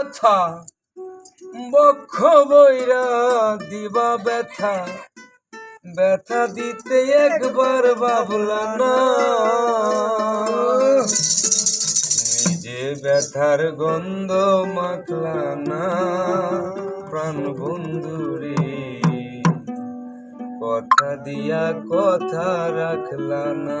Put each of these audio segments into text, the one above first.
কথা বক্ষ বইরা দিবা ব্যথা। ব্যথা দিতে একবার বাবলা না। নিজে ব্যথার গন্ধ মাখলা না, প্রাণ বন্ধুরে। কথা দিয়া কথা রাখলা না!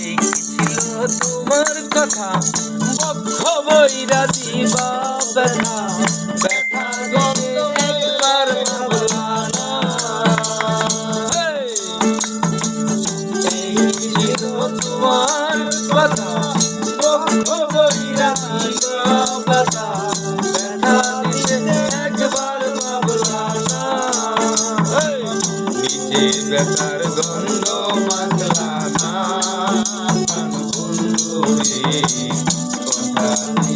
এই ছিল তোমার কথা? বক্ষ বৈরা দিবা ব্যথা ব্যথার গন্ধ মাখলা না কথা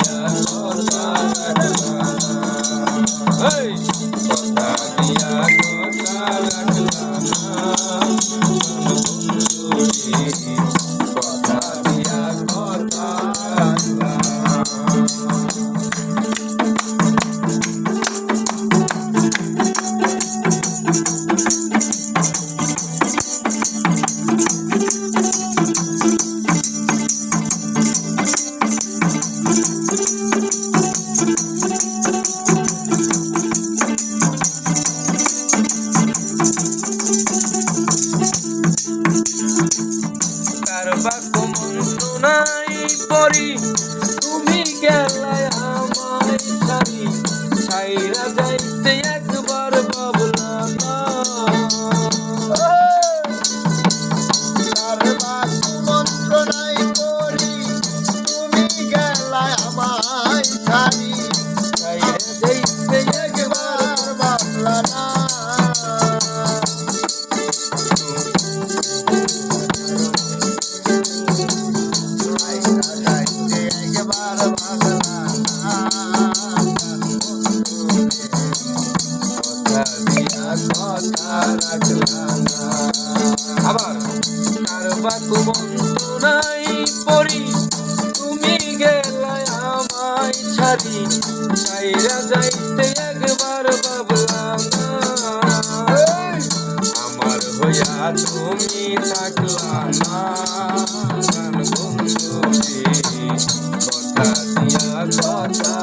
আবার কার মন্ত্রণাই পরি। তুমি গেলায় আমায় ছাড়ি। ছাইরা যাইতে একবার ভাবলা না। আমার হইয়া তুমি থাকলা না। বন্ধু কথা দিয়া কথা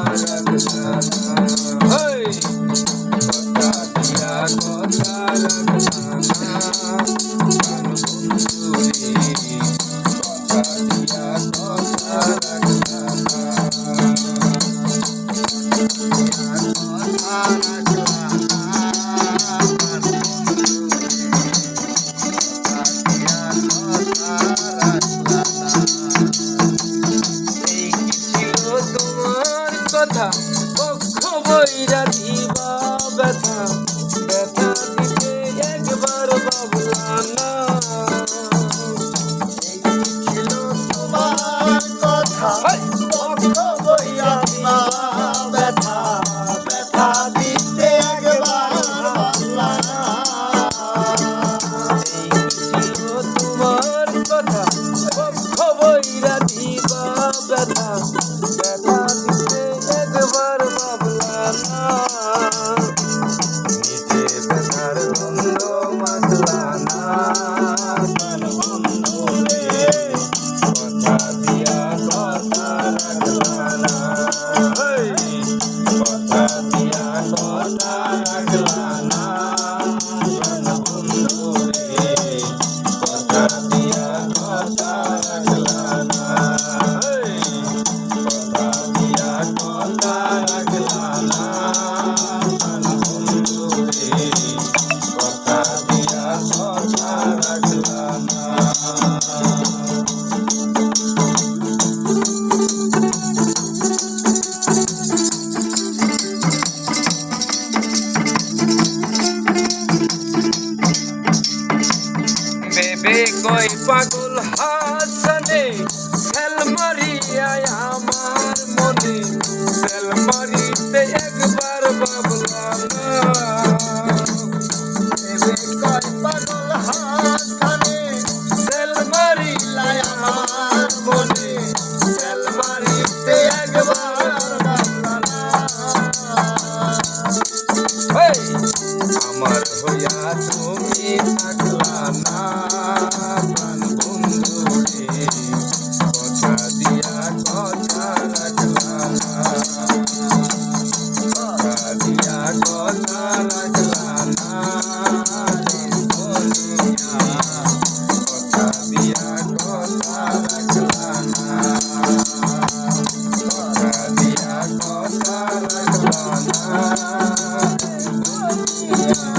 I go রাখলা না কথা